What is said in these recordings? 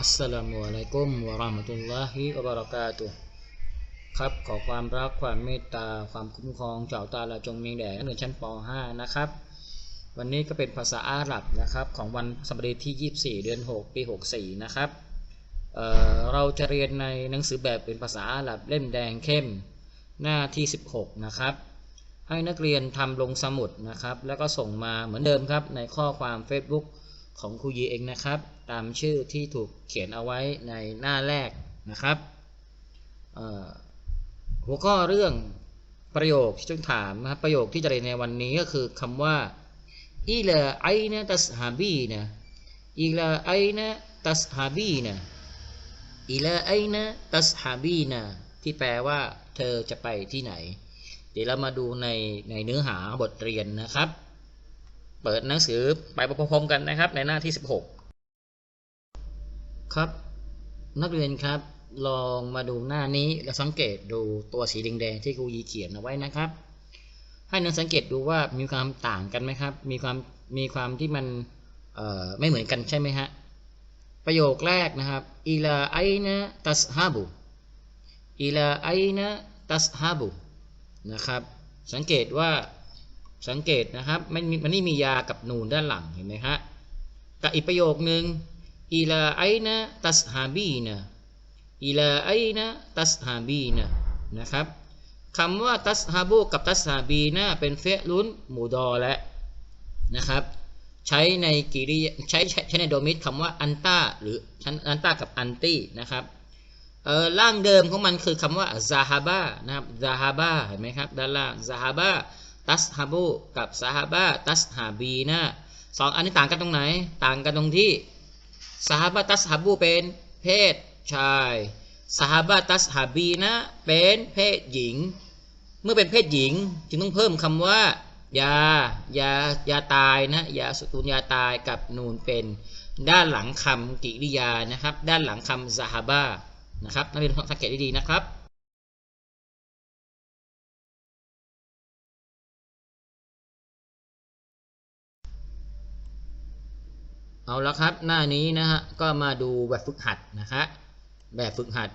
อัสสลามุอะลัยกุมวะเราะห์มะตุลลอฮิวะบะเราะกาตุครับขอความรักความเมตตาความคุ้มครองเจ้ากอัลลอฮ์ตะอาลาจงมีแด่นักเรียนชั้นป .5 นะครับ วันนี้ก็เป็นภาษาอาหรับนะครับของวันสบดีที่ 24 เดือน 6 ปี 64 นะครับเเราจะเรียนในหนังสือแบบเป็นภาษาอาหรับเล่มแดงเข้มหน้าที่ 16 นะครับ ให้นักเรียนทำลงสมุดนะครับ แล้วก็ส่งมาเหมือนเดิมครับในข้อความ Facebook ของครูยีเองนะครับ ตามชื่อที่ถูกเขียนเอาไว้ในหน้าแรกนะครับหัวข้อเรื่องประโยคที่ต้องถามนะครับประโยคที่จะเรียนในวันนี้ก็คือคำว่าอิลาไอนะตัสฮาบีนะอิลาไอนะตัสฮาบีนะอิลาไอนะตัสฮาบีนะที่แปลว่าเธอจะไปที่ไหน เดี๋ยวเรามาดูในในเนื้อหาบทเรียนนะครับ เปิดหนังสือไปพร้อมๆกันนะครับในหน้าที่ 16 ครับ นักเรียนครับลองมาดูหน้านี้แล้วสังเกตดูตัวสีแดงๆที่ครูยีเขียนเอาไว้นะครับ ให้นักสังเกตดูว่ามีความต่างกันไหมครับ มีความมีความที่มันไม่เหมือนกันใช่ไหมฮะประโยคแรกนะครับอิลาไอนะตัสฮาบุอิลาไอนะตัสฮาบุนะครับ สังเกตว่าสังเกตนะครับมันมีมันนี่มียากับนูนด้านหลังเห็นไหมฮะกับอีกประโยคนึง อิลาไอนะตัสฮาบีนะอิลาไอนะตัสฮาบีนะนะครับคำว่าตัสฮาบูกับตัสฮาบีนะเป็นเฟะลุนหมูดอและนะครับ ใช้ในกิริยใช้ใช้ใช้ในโดมิตคำว่าอันต้าหรือชั้นอันต้ากับอันตี้นะครับเออร่างเดิมของมันคือคำว่าซาฮาบานะครับซาฮาบาเห็นไหมครับด้านล่างซาฮาบาตัสฮาบูกับซาฮาบาตัสฮาบีนะสองอันนี้ต่างกันตรงไหน ต่างกันตรงที่ ซาฮาบาตัสฮับูเป็นเพศชายซาฮาบาตัสฮับีนะเป็นเพศหญิง เมื่อเป็นเพศหญิงจึงต้องเพิ่มคำว่ายายายาตายนะยาสุตุลยาตายกับนูนเป็นด้านหลังคำกิริยานะครับ ด้านหลังคำซาฮาบานะครับนักเรียนสังเกตดีๆนะครับ เอาละครับหน้านี้นะฮะก็มาดูแบบฝึกหัดนะคะแบบฝึกหัด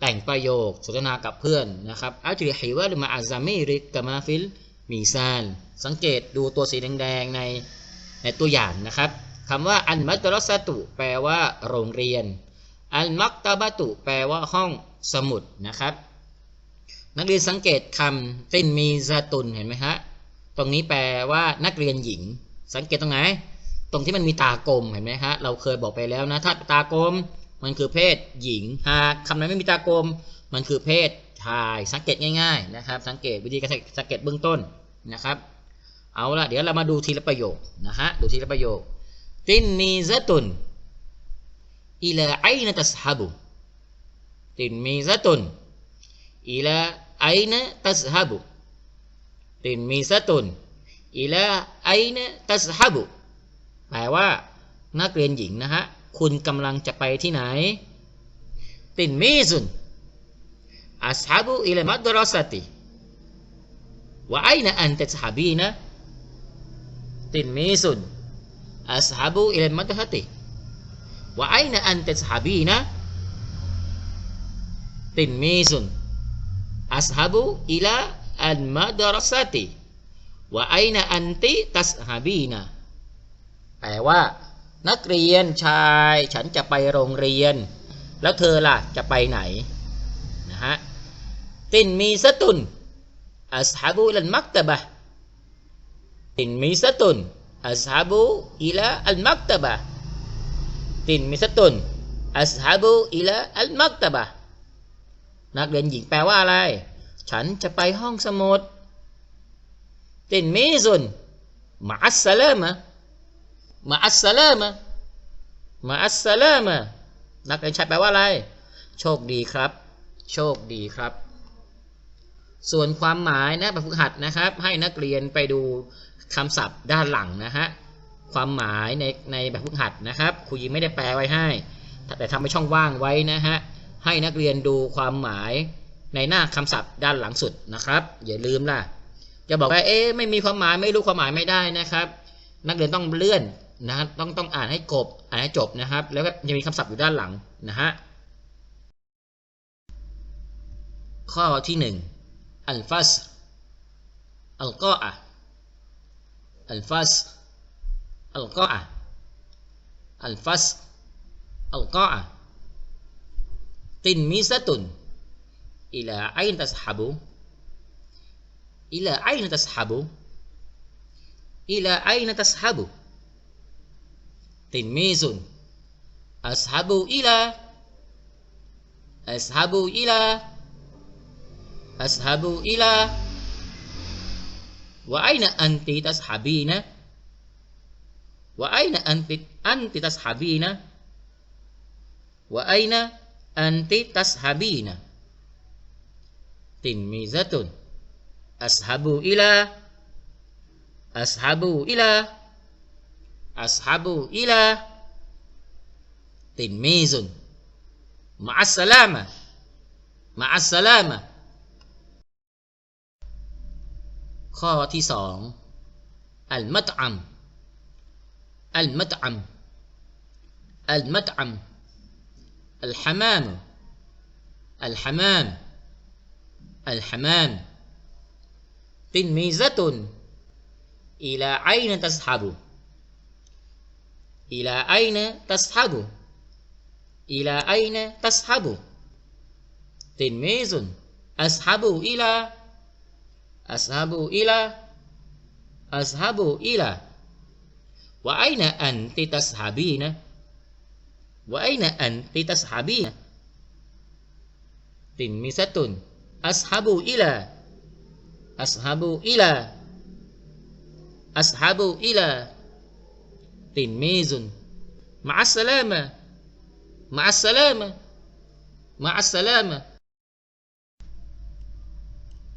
แต่งประโยคสนทนากับเพื่อนนะครับอัลจิริฮิวะหรือมาอาซามิริกกับมาฟิลมีซานสังเกตดูตัวสีแดงๆในในตัวอย่างนะครับคำว่าอันมัตรสตุ แปลว่าโรงเรียน อัลมักตาบตุ แปลว่าห้องสมุดนะครับ นักเรียนสังเกตคำตินมีซาตุนเห็นไหมฮะตรงนี้แปลว่านักเรียนหญิง สังเกตตรงไหน ตรงที่มันมีตากลมเห็นไหมฮะเราเคยบอกไปแล้วนะถ้าตากลมมันคือเพศหญิงหากคำนั้นไม่มีตากลมมันคือเพศชายสังเกตง่าย ๆนะครับ สังเกตวิธีการสังเกตเบื้องต้นนะครับ เอาละเดี๋ยวเรามาดูทีละประโยคนะฮะดูทีละประโยคตินมีซะตุนอิลาไอนตัสฮับุตินมีซะตุนอิลาไอนตัสฮับุตินมีซะตุนอิลาไอนตัสฮับุ แปลว่า นักเรียนหญิงนะฮะ คุณกำลังจะไปที่ไหน ตินมีซุนอัสฮับุอิลมัดรอสติวะไอนะอันตะสฮับีนะตินมีซุนอัสฮับุอิลมัดรอสติ wa aina anta tashabina tilmizun ashabu ila al madrasati wa aina anti tashabina แปลว่า นักเรียนชาย ฉันจะไปโรงเรียน แล้วเธอล่ะจะไปไหนนะฮะตินมีสตุนอัสฮับุอิลมักตะบะตินมีสตุนอัสฮับุอิลอัลมักตะบะตินมิสตุนอัสฮาบูอิละอัลมักตะบะนักเรียนหญิงแปลว่าอะไร ฉันจะไปห้องสมุดตินมิซุนมาอัสสลามะ มาอัสสลามะมาอัสสลามะนักเรียนชายแปลว่าอะไร โชคดีครับ โชคดีครับ ส่วนความหมายนะแบบฝึกหัดนะครับ ให้นักเรียนไปดูคำศัพท์ด้านหลังนะฮะความหมายในในแบบฝึกหัดนะครับครูยิงไม่ได้แปลไว้ให้ แต่ทำให้ช่องว่างไว้นะฮะให้นักเรียนดูความหมายในหน้าคำศัพท์ด้านหลังสุดนะครับ อย่าลืมล่ะจะบอกว่าเอ๊ะไม่มีความหมายไม่รู้ความหมายไม่ได้นะครับ นักเรียนต้องเลื่อน นะครับต้องต้องอ่านให้กบอ่านให้จบนะครับ แล้วก็ยังมีคำศัพท์อยู่ด้านหลังนะฮะข้อที่หนึ่งอัลฟาสอัลกออะอัลฟาสอัลกออะอัลฟาสอัลกออะตินมิสตุนอิลาไอน์ตัสฮับุอิลาไอน์ตัสฮับุอิลาไอน์ตัสฮับุ Tilmizun. Ashabu ila. Ashabu ila. Ashabu ila. Wa aina anti tashabina? Wa aina anti anti tashabina? Wa aina anti tashabina? Tilmizatun. Ashabu ila. Ashabu ila. أسحب إلى تلميذ مع السلامة مع السلامة ข้อที่สองอัลมัตอัมอัลมัตอัมอัลมัตอัมอัลฮามามอัลฮามาม الحمام تلميذة إلى أين تذهب إلى أين تذهب إلى أين تذهب تلميذ أذهب إلى أذهب إلى أذهب إلى. وأين أنت تذهبين وأين أنت تذهبين تلميذة أذهب إلى أذهب إلى أذهب إلى. تلميذ مع السلامة مع السلامة مع السلامة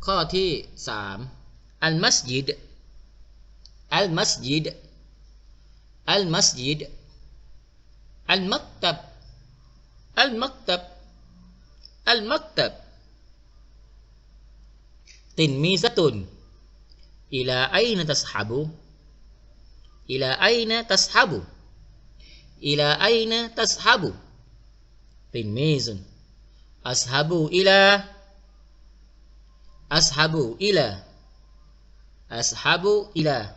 ข้อที่สามอัลมัสยิดอัลมัสยิดอัลมัสยิดอัลมักตับอัลมักตับอัลมักตับ تلميذة إلى أين تسحب إلى أين تسحب؟ إلى أين تسحب؟ تلميذ أذهب إلى أذهب إلى أذهب إلى.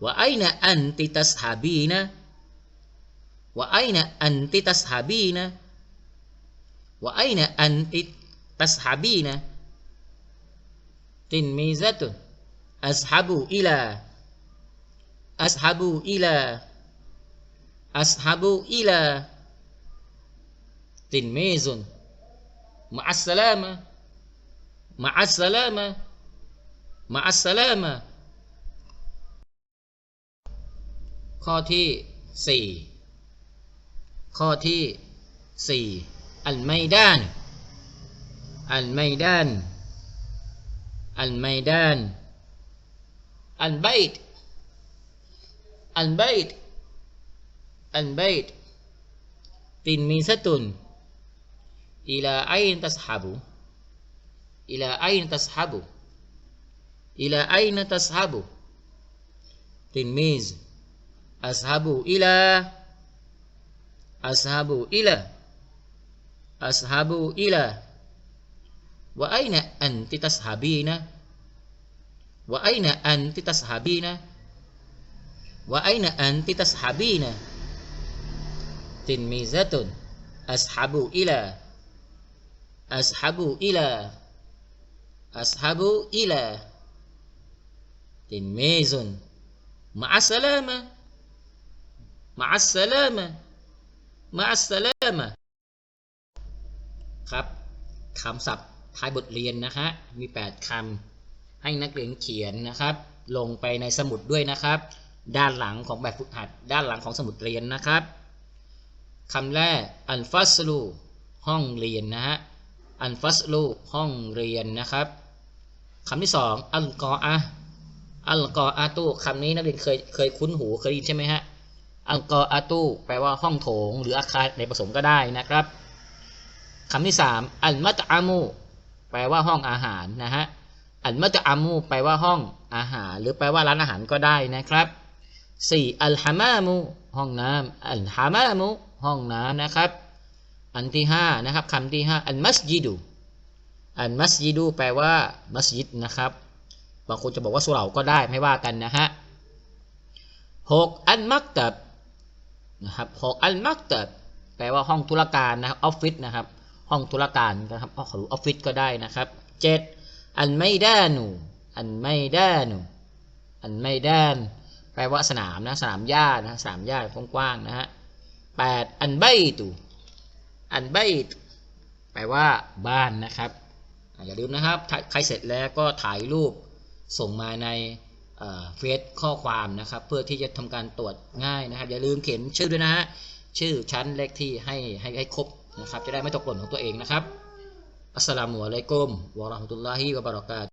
وأين أنت تذهبين وأين أنت تذهبين وأين أنت تذهبين تلميذة أذهب إلى. أذهب إلى أذهب إلى تلميذ مع السلامة مع السلامة مع السلامة ข้อที่สี่ข้อที่สี่อัลไมดาน อัลไมดาน الميدان البيت البيت البيت تلميذة إلى أين تذهب إلى أين تذهب إلى أين تذهب تلميذ أذهب إلى أذهب إلى أذهب إلى وأين أنت تذهبين وأين أنت تذهبين ว่าไอ้นะอันติตัสฮับีนะตินมีซะตุนอัสฮาบูอิลาอัสฮาบูอิลาอัสฮาบูอิลาตินมีซุนมาอัสสลามะมาอัสสลามะมาอัสสลามะครับคำศัพท์ท้ายบทเรียนนะฮะมี 8คำให้นักเรียนเขียนนะครับ ลงไปในสมุดด้วยนะครับ ด้านหลังของแบบฝึกหัด ด้านหลังของสมุดเรียนนะครับคำแรกอัลฟัสลูห้องเรียนนะฮะอัลฟัสลูห้องเรียนนะครับคำที่สองอัลกออะอัลกออาตูคำนี้นักเรียนเคยเคยคุ้นหูเคยได้ยินใช่ไหมฮะอัลกออาตูแปลว่าห้องโถง หรืออาคารในผสมก็ได้นะครับคำที่สามอัลมัตอามูแปลว่าห้องอาหารนะฮะอัลมัตอามูแปลว่าห้องอาหาร หรือแปลว่าร้านอาหารก็ได้นะครับ สี่อัลฮามามุห้องน้ำอัลฮามามุห้องน้ำนะครับ อันที่ห้านะครับคำที่ห้าอัลมัสยิดูอัลมัสยิดูแปลว่ามัสยิดนะครับบางคนจะบอกว่าสุเหร่าก็ได้ไม่ว่ากันนะฮะหกอัลมักตับนะครับหกอัลมักตับแปลว่าห้องธุรการนะครับออฟฟิศนะครับ ห้องธุรการนะครับหรือออฟฟิศก็ได้นะครับเจ็ดอันไม่ดานูอันไม่ดานูอันไม่ดาน ลว่าสนามนะสนามหญ้านะสนามหญ้ากว้างๆนะฮะแปดอันใบตูอันใบตแปลว่าบ้านนะครับอย่าลืมนะครับใครเสร็จแล้วก็ถ่ายรูปส่งมาในเฟซข้อความนะครับ เพื่อที่จะทำการตรวจง่ายนะครับ อย่าลืมเขียนชื่อด้วยนะฮะชื่อชั้นเลขที่ให้ให้ให้ครบนะครับ จะได้ไม่ตกหล่นของตัวเองนะครับอัสสลามุอะลัยกุมวะราะห์มะตุลลอฮิวะบะเราะกาตุ